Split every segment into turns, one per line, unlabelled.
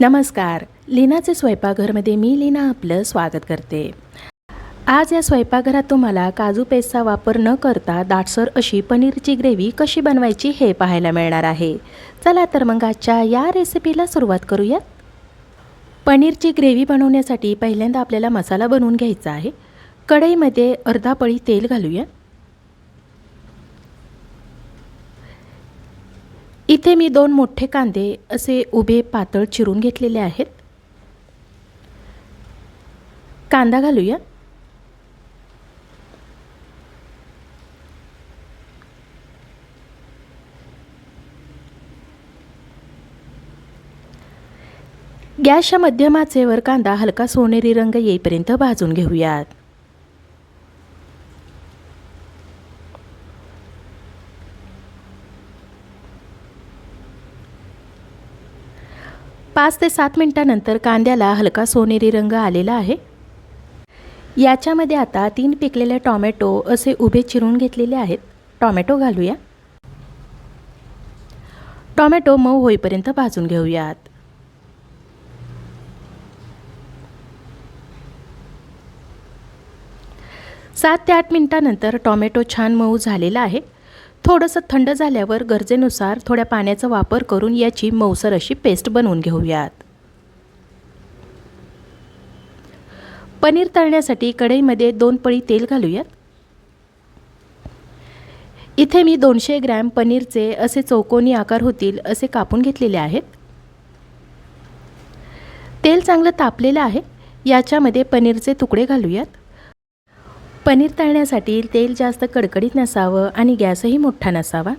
नमस्कार. लीनाचे स्वयंपाकघरमध्ये मी लीना आपलं स्वागत करते. आज या स्वयंपाकघरात तुम्हाला काजू पेस्टचा वापर न करता दाटसर अशी पनीरची ग्रेव्ही कशी बनवायची हे पाहायला मिळणार आहे. चला तर मग आजच्या या रेसिपीला सुरुवात करूयात. पनीरची ग्रेव्ही बनवण्यासाठी पहिल्यांदा आपल्याला मसाला बनवून घ्यायचा आहे. कढईमध्ये अर्धा पळी तेल घालूया इथे मी दोन मोठे कांदे असे उभे पातळ चिरून घेतलेले आहेत. कांदा घालूया. गॅसच्या मध्यमाचेवर कांदा हलका सोनेरी रंग येईपर्यंत भाजून घेऊयात. पाच ते सात मिनटानंतर कांद्याला हलका सोनेरी रंग आलेला आहे. याच्यामध्ये आता तीन पिकलेले टॉमॅटो असे उभे चिरून घेतलेले आहेत. टॉमॅटो घालूया. टॉमॅटो मऊ होईपर्यंत भाजून घेऊयात. सात ते आठ मिनटानंतर टॉमॅटो छान मऊ झालेला आहे. थोडंसं थंड झाल्यावर गरजेनुसार थोड्या पाण्याचा वापर करून याची मऊसर अशी पेस्ट बनवून घेऊयात. पनीर तळण्यासाठी कढईमध्ये दोन पळी तेल घालूयात. इथे मी दोनशे ग्रॅम पनीरचे असे चौकोनी आकार होतील असे कापून घेतलेले आहेत. तेल चांगलं तापलेलं आहे. याच्यामध्ये पनीरचे तुकडे घालूयात. पनीर तळण्यासाठी तेल जास्त कडकडीत नसावं आणि गॅसही मोठा नसावा.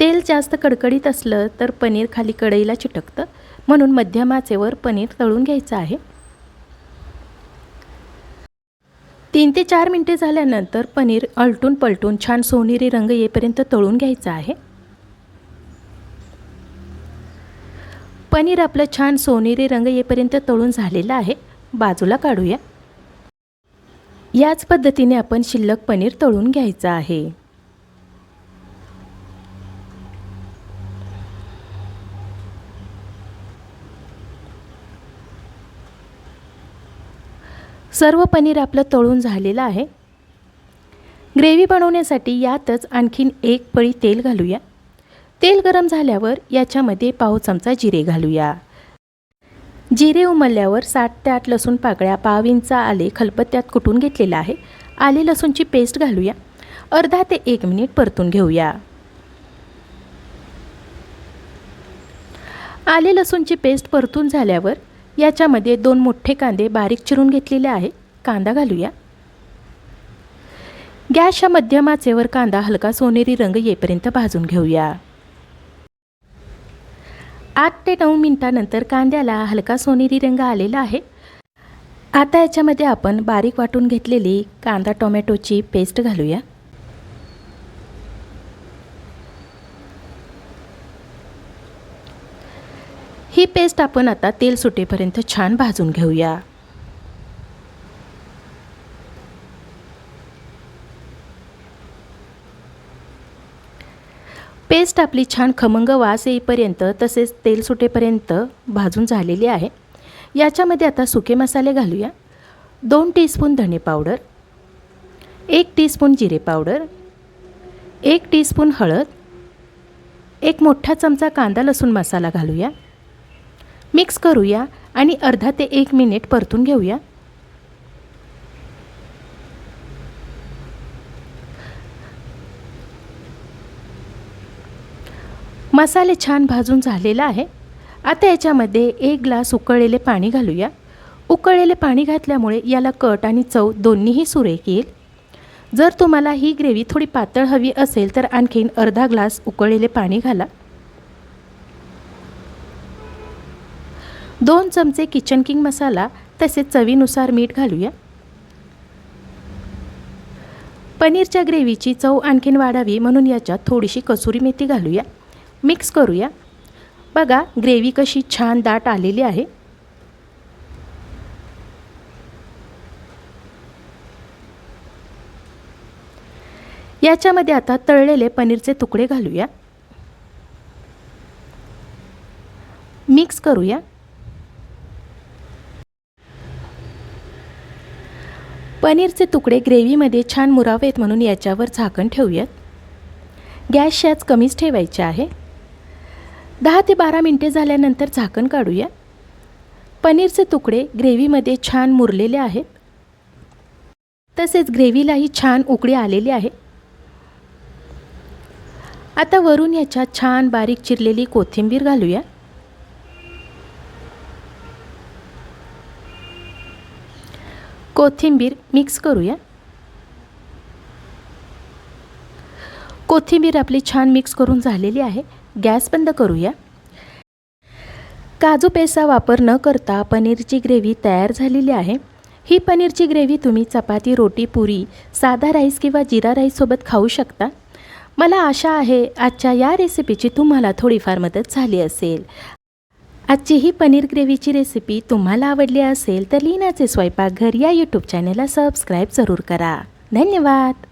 तेल जास्त कडकडीत असलं तर पनीर खाली कढईला चिटकतं म्हणून मध्यम आचेवर पनीर तळून घ्यायचं आहे. तीन ते चार मिनटे झाल्यानंतर पनीर अलटून पलटून छान सोनेरी रंग येईपर्यंत तळून घ्यायचं आहे. पनीर आपलं छान सोनेरी रंग येईपर्यंत तळून झालेलं आहे. बाजूला काढूया. याच पद्धतीने आपण शिल्लक पनीर तळून घ्यायचं आहे. सर्व पनीर आपलं तळून झालेलं आहे. ग्रेव्ही बनवण्यासाठी यातच आणखीन एक पळी तेल घालूया. तेल गरम झाल्यावर याच्यामध्ये पाव चमचा जिरे घालूया. जिरे उमलल्यावर साठ ते आठ लसूण पाकळ्या पाव इंच आले खलबत्त्यात कुटून घेतलेलं आहे. आले लसूणची पेस्ट घालूया. अर्धा ते एक मिनिट परतून घेऊया. आले लसूणची पेस्ट परतून झाल्यावर याच्यामध्ये दोन मोठे कांदे बारीक चिरून घेतलेले आहे. कांदा घालूया. गॅसच्या मध्यमाचेवर कांदा हलका सोनेरी रंग येईपर्यंत भाजून घेऊया. आठ ते नऊ मिनटानंतर कांद्याला हलका सोनेरी रंग आलेला आहे. आता याच्यामध्ये आपण बारीक वाटून घेतलेली कांदा टोमॅटोची पेस्ट घालूया. ही पेस्ट आपण आता तेल सुटेपर्यंत छान भाजून घेऊया. पेस्ट आपली छान खमंग वास येईपर्यंत तसेच तेल सुटेपर्यंत भाजून झालेली आहे. याच्यामध्ये आता सुके मसाले घालूया. दोन टीस्पून धणे पावडर एक टीस्पून जिरे पावडर एक टीस्पून हळद एक मोठा चमचा कांदा लसूण मसाला घालूया. मिक्स करूया आणि अर्धा ते एक मिनिट परतून घेऊया. मसाले छान भाजून झालेला आहे. आता याच्यामध्ये एक ग्लास उकळलेले पाणी घालूया. उकळलेले पाणी घातल्यामुळे याला कट आणि चव दोन्हीही सुरेख येईल. जर तुम्हाला ही ग्रेव्ही थोडी पातळ हवी असेल तर आणखीन अर्धा ग्लास उकळलेले पाणी घाला. दोन चमचे किचन किंग मसाला तसेच चवीनुसार मीठ घालूया. पनीरच्या ग्रेव्हीची चव आणखीन वाढावी म्हणून याच्यात थोडीशी कसुरी मेथी घालूया. मिक्स करूया. बघा ग्रेव्ही कशी छान दाट आलेली आहे. याच्यामध्ये आता तळलेले पनीरचे तुकडे घालूया. मिक्स करूया. पनीरचे तुकडे ग्रेव्हीमध्ये छान मुरावेत म्हणून याच्यावर झाकण ठेवूयात. गॅस शॅच कमीच ठेवायचे आहे. दहा ते बारा मिनटे झाल्यानंतर झाकण काढूया. पनीरचे तुकडे ग्रेव्हीमध्ये छान मुरलेले आहेत. तसेच ग्रेव्हीलाही छान उकळी आलेली आहे. आता वरून याच्यात छान बारीक चिरलेली कोथिंबीर घालूया. कोथिंबीर मिक्स करूया. कोथिंबीर आपली छान मिक्स करून झालेली आहे. गॅस बंद करूया? काजू पेस्टचा वापर न करता पनीरची ग्रेव्ही तयार झालेली आहे. ही पनीरची ग्रेव्ही तुम्ही चपाती रोटी पुरी साधा राईस किंवा जिरा राईससोबत खाऊ शकता. मला आशा आहे आजच्या या रेसिपीची तुम्हाला थोडीफार मदत झाली असेल. आजची ही पनीर ग्रेव्हीची रेसिपी तुम्हाला आवडली असेल तर लीनाचे स्वयंपाकघर या यूट्यूब चॅनलला सबस्क्राईब जरूर करा. धन्यवाद!